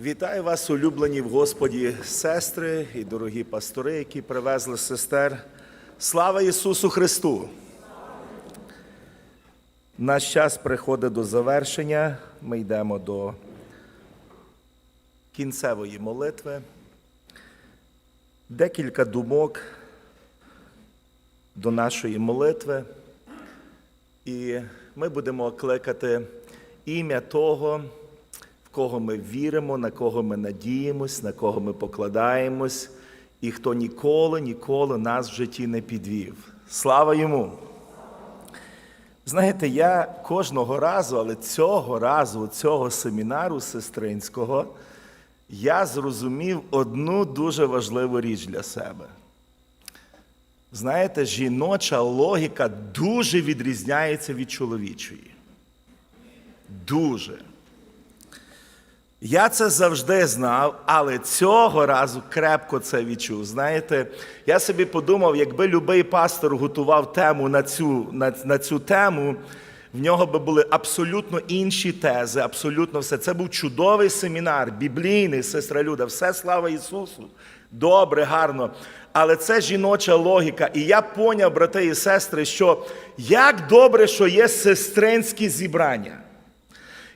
Вітаю вас, улюблені в Господі сестри і дорогі пастори, які привезли сестер. Слава Ісусу Христу! Наш час приходить до завершення. Ми йдемо до кінцевої молитви. Декілька думок до нашої молитви. І ми будемо кликати ім'я того, кого ми віримо, на кого ми надіємось, на кого ми покладаємось, і хто ніколи, ніколи нас в житті не підвів. Слава йому! Знаєте, я кожного разу, але цього разу, цього семінару сестринського, я зрозумів одну дуже важливу річ для себе. Знаєте, жіноча логіка дуже відрізняється від чоловічої. Дуже. Я це завжди знав, але цього разу крепко це відчув. Знаєте, я собі подумав, якби будь-який пастор готував тему на цю, на, на цю тему, в нього би були абсолютно інші тези, абсолютно все. Це був чудовий семінар, біблійний, сестра Люда, все слава Ісусу. Добре, гарно. Але це жіноча логіка. І я поняв, брати і сестри, що як добре, що є сестринські зібрання.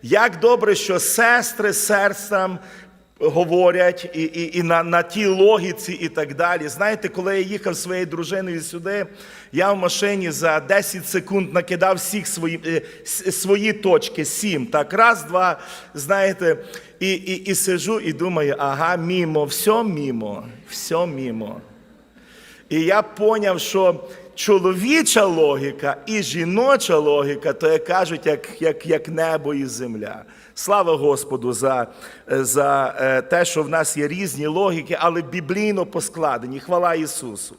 Як добре, що сестри серцем говорять і і, і на на тій логіці, і так далі. Знаєте, коли я їхав своєю дружиною сюди, я в машині за 10 секунд накидав всіх свої е, свої точки, сім. Так, раз, два, знаєте, і, і, і сижу і думаю, ага, мімо, все мімо, все мімо. І я поняв, що чоловіча логіка і жіноча логіка, то як кажуть, як, як, як небо і земля. Слава Господу за, за е, те, що в нас є різні логіки, але біблійно поскладені. Хвала Ісусу.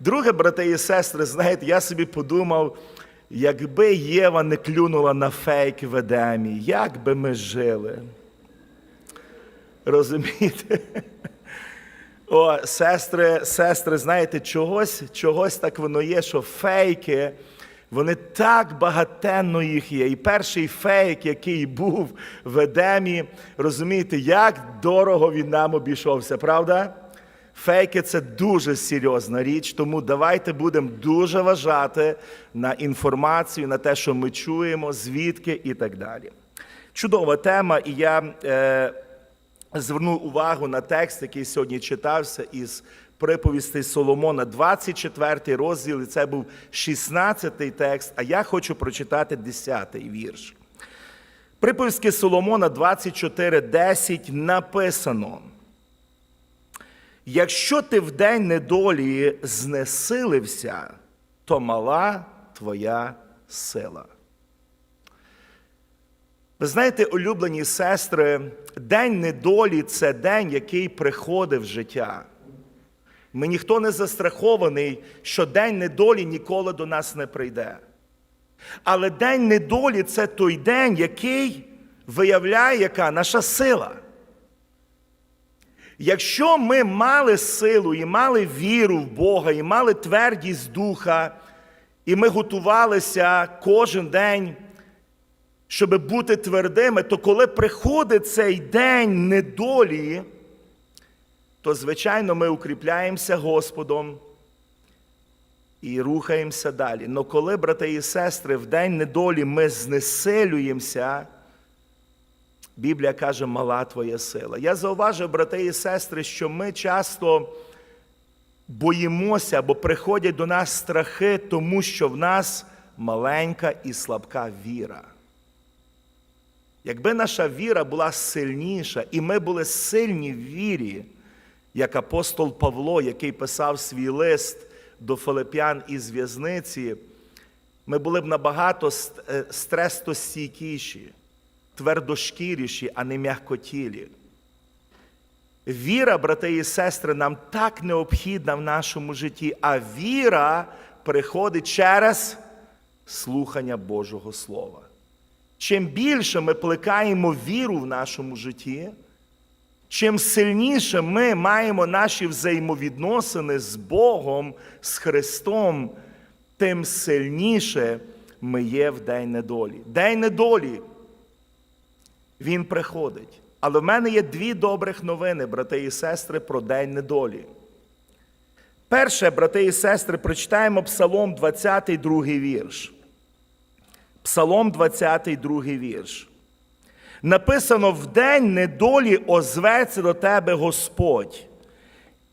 Друге, брати і сестри, знаєте, я собі подумав, якби Єва не клюнула на фейк в Едемі, як би ми жили. Розумієте? О, сестри, сестри, знаєте, чогось, чогось так воно є, що фейки, вони так багатенно їх є. І перший фейк, який був в Едемі, розумієте, як дорого він нам обійшовся, правда? Фейки це дуже серйозна річ, тому давайте будемо дуже вважати на інформацію, на те, що ми чуємо, звідки і так далі. Чудова тема, і я. Е, звернув увагу на текст, який сьогодні читався із приповістей Соломона, 24 розділ, і це був 16-й текст, а я хочу прочитати 10-й вірш. Приповістки Соломона 24.10 написано. Якщо ти в день недолі знесилився, то мала твоя сила. Ви знаєте, улюблені сестри, день недолі це день, який приходить в життя. Ми ніхто не застрахований, що день недолі ніколи до нас не прийде. Але день недолі це той день, який виявляє, яка наша сила. Якщо ми мали силу і мали віру в Бога, і мали твердість духа, і ми готувалися кожен день щоб бути твердими, то коли приходить цей день недолі, то, звичайно, ми укріпляємося Господом і рухаємося далі. Но коли, брати і сестри, в день недолі ми знесилюємося, Біблія каже, мала твоя сила. Я зауважив, брати і сестри, що ми часто боїмося або приходять до нас страхи, тому що в нас маленька і слабка віра. Якби наша віра була сильніша, і ми були сильні в вірі, як апостол Павло, який писав свій лист до Филип'ян із в'язниці, ми були б набагато е, стресостійкіші, твердошкіріші, а не м'якотілі. Віра, брати і сестри, нам так необхідна в нашому житті, а віра приходить через слухання Божого Слова. Чим більше ми плекаємо віру в нашому житті, чим сильніше ми маємо наші взаємовідносини з Богом, з Христом, тим сильніше ми є в день недолі. День недолі, він приходить. Але в мене є дві добрих новини, брати і сестри, про день недолі. Перше, брати і сестри, прочитаємо Псалом 22 вірш. Псалом 22 вірш. Написано: в день недолі озветься до тебе Господь.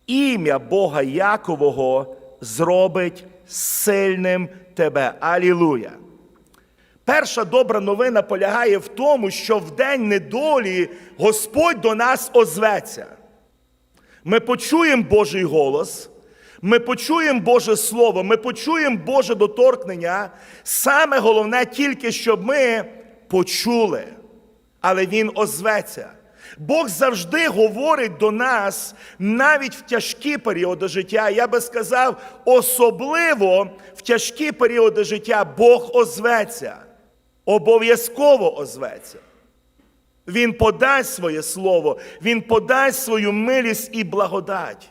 Ім'я Бога Якового зробить сильним тебе. Алілуя! Перша добра новина полягає в тому, що в день недолі Господь до нас озветься. Ми почуємо Божий голос, ми почуємо Боже Слово, ми почуємо Боже доторкнення. Саме головне тільки, щоб ми почули, але Він озветься. Бог завжди говорить до нас навіть в тяжкі періоди життя. Я би сказав, особливо в тяжкі періоди життя Бог озветься, обов'язково озветься. Він подасть своє слово, Він подасть свою милість і благодать.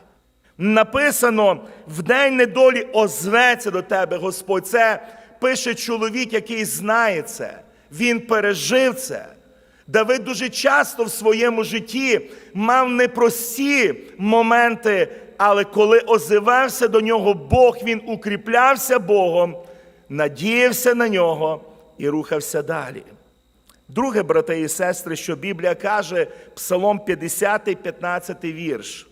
Написано, в день недолі озветься до тебе Господь. Це пише чоловік, який знає це. Він пережив це. Давид дуже часто в своєму житті мав непрості моменти, але коли озивався до нього Бог, він укріплявся Богом, надіявся на нього і рухався далі. Друге, брати і сестри, що Біблія каже, Псалом 50, 15 вірш.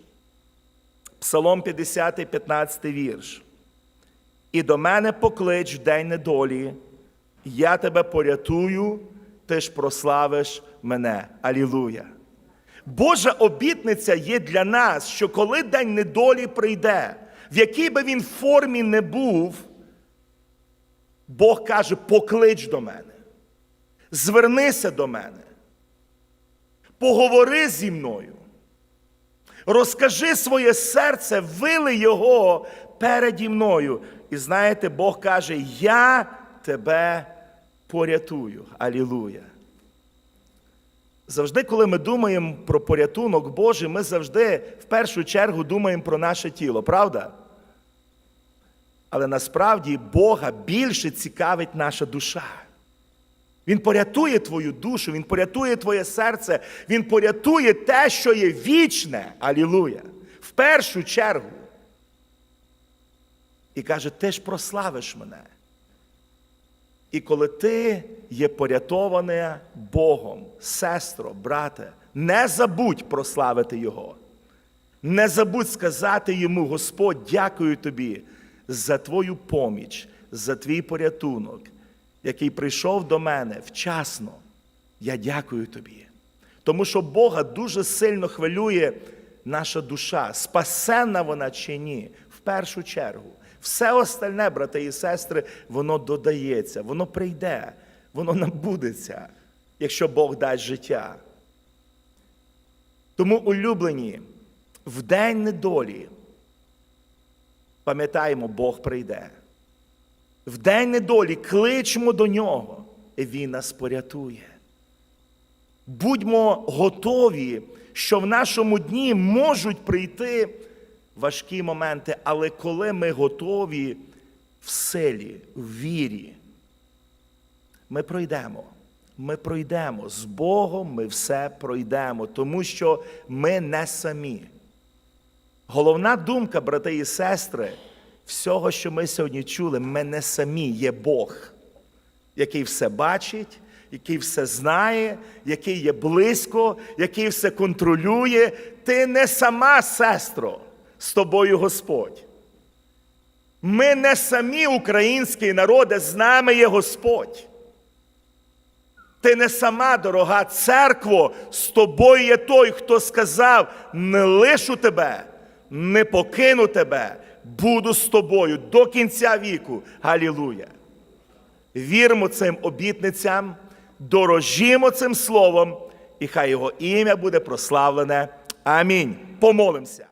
Псалом 50, 15 вірш. І до мене поклич в день недолі, я тебе порятую, ти ж прославиш мене. Алілуя. Божа обітниця є для нас, що коли день недолі прийде, в якій би він формі не був, Бог каже: поклич до мене, звернися до мене, поговори зі мною. Розкажи своє серце, вили його переді мною. І знаєте, Бог каже: Я тебе порятую. Алілуя. Завжди, коли ми думаємо про порятунок Божий, ми завжди в першу чергу думаємо про наше тіло, правда? Але насправді Бога більше цікавить наша душа. Він порятує твою душу, Він порятує твоє серце, Він порятує те, що є вічне. Алілуя. В першу чергу. І каже, ти ж прославиш мене. І коли ти є порятована Богом, сестро, брате, не забудь прославити Його. Не забудь сказати йому, Господь, дякую тобі за твою поміч, за твій порятунок, який прийшов до мене вчасно. Я дякую тобі. Тому що Бога дуже сильно хвилює наша душа, спасенна вона чи ні, в першу чергу. Все остальне, брати і сестри, воно додається, воно прийде, воно набудеться, якщо Бог дасть життя. Тому, улюблені, в день недолі, пам'ятаємо, Бог прийде. В день недолі кличмо до нього, і Він нас порятує. Будьмо готові, що в нашому дні можуть прийти важкі моменти, але коли ми готові в силі, в вірі, ми пройдемо. Ми пройдемо з Богом, ми все пройдемо, тому що ми не самі. Головна думка, брати і сестри, всього, що ми сьогодні чули, ми не самі є Бог, який все бачить, який все знає, який є близько, який все контролює. Ти не сама, сестро, з тобою Господь. Ми не самі український народи, з нами є Господь. Ти не сама, дорога церкво, з тобою є той, хто сказав: не лишу тебе, не покину тебе, буду з тобою до кінця віку. Галілуя! Віримо цим обітницям, дорожімо цим словом, і хай його ім'я буде прославлене. Амінь. Помолимося.